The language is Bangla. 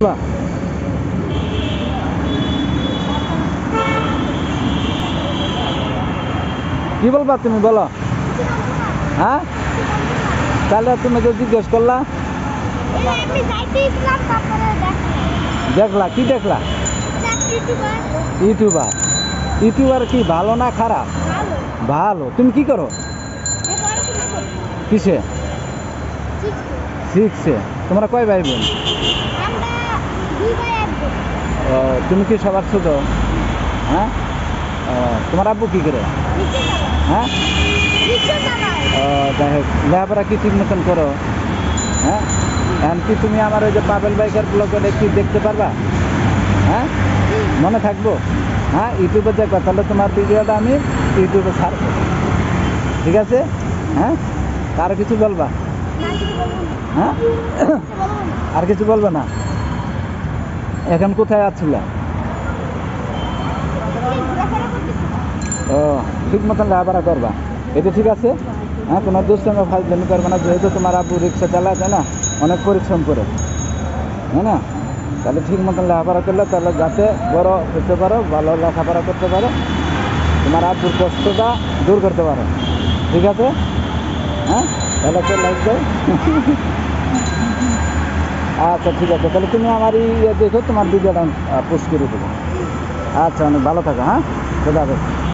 বলবা? কি বলবা তুমি বলো। হ্যাঁ? তাহলে তুমি তো জিজ্ঞেস করলা? দেখলা? কি দেখলা? ইউটিউবার। ইউটিউবার। কি ভালো না খারাপ? ভালো। তুমি কি করো? কিসে? সিক্সে তোমরা কয় ভাই বোন আমরা দুই ভাই এক বোন ও, তুমি কি সবার ছোট? হ্যাঁ? তোমার আব্বু কি করে? হ্যাঁ? যাই হোক লেখাপড়া কি ঠিক মতন করো? হ্যাঁ? এখন কি তুমি আমার ওই যে পাবেল বাইকের ব্লগে কি দেখতে পারবা? হ্যাঁ? মনে থাকব? হ্যাঁ? ইউটিউবে দেখবা, তাহলে তোমার ভিডিওটা আমি ইউটিউবে ছাড়বো। ঠিক আছে? হ্যাঁ? আর কিছু বলবা? হ্যাঁ? আর কিছু বলবে না? এখন কোথায় আছিলা? ও, ঠিক মতন লেখাপড়া করবা। এটা ঠিক আছে। হ্যাঁ কোনো দুষ্টামি ফাইজলামি করবে না, যেহেতু তোমার আব্বু রিক্সা চালায়, তাই না? অনেক পরিশ্রম করে। হ্যাঁ না? তাহলে ঠিক মতন লেখাপড়া করলে, তাহলে যাতে বড় হতে পারো, ভালো লেখাপড়া করতে পারো, তোমার আব্বুর কষ্টটা দূর করতে পারো। ঠিক আছে? হ্যাঁ? তাহলে লাইক দাও। আচ্ছা ঠিক আছে। তাহলে তুমি আমার এই ইয়ে দেখে তোমার ভিডিওটা পোস্ট করে দেবো। আচ্ছা অনেক ভালো থাকো হ্যাঁ? খোদা হাফেজ।